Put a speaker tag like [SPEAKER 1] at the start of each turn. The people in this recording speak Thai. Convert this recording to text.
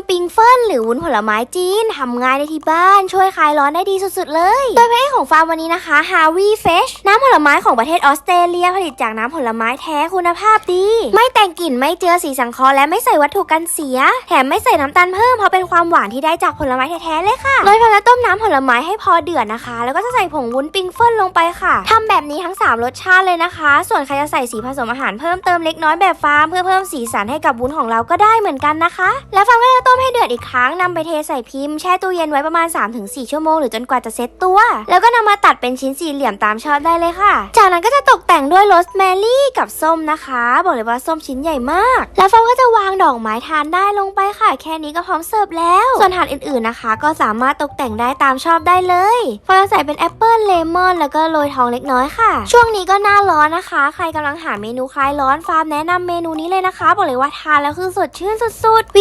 [SPEAKER 1] ำปิง เฟิลหรือวุ้นผลไม้จีนทำง่ายได้ที่บ้าน ช่วยคลายร้อนได้ดีสุดๆเลย โดยพระเอกของฟาร์มวันนี้นะคะฮาวีเฟชน้ำผลไม้ของประเทศออสเตรเลียผลิตจากน้ำผลไม้แท้คุณภาพดี ไม่แต่งกลิ่นไม่เจือสีสังเคราะห์และไม่ใส่วัตถุกันเสีย แถมไม่ใส่น้ำตาลเพิ่มเพราะเป็นความหวานที่ได้จากผลไม้แท้ๆเลยค่ะโดยพอจะต้มน้ำผลไม้ให้พอเดือดนะคะ แล้วก็จะใส่ผงวุ้นปิงเฟิลลงไปค่ะทำแบบนี้ทั้ง 3 รสชาติเลยนะคะ ส่วนใครจะใส่สีผสมอาหารเพิ่มเติมเล็กน้อยแบบฟาร์มเพื่อเพิ่มสีสันให้กับวุ้นของเราก็ได้เหมือนกันนะคะ แล้วฟาร์มก็จะต้มให้เดือดอีกครั้งนำไปเทใส่พิมพ์แช่ตู้เย็นไว้ประมาณ 3-4 ชั่วโมงหรือจนกว่าจะเซ็ตตัว แล้วก็นำมาตัดเป็นชิ้นสี่เหลี่ยมตามชอบได้เลยค่ะ จากนั้นก็จะตกแต่งด้วยโรสแมรี่กับส้มนะคะ บอกเลยว่าส้มชิ้นใหญ่มาก แล้วฟาร์มก็จะวางดอกไม้ทานได้ลงไปค่ะ แค่นี้ก็พร้อมเสิร์ฟแล้ว ส่วนถาดอื่นๆนะคะ ก็สามารถตกแต่งได้ตามชอบได้เลยฟาร์มจะใส่เป็นแอปเปิลเลมอนแล้วก็โรยทองเล็กน้อยค่ะ ช่วงนี้ก็หน้าร้อนนะคะ ใครกำลังหาเมนูคลายร้อนฟาร์มแนะนำเมนูนี้เลยนะคะ บอกเลยว่าทานแล้วคือสดชื่นสุดๆ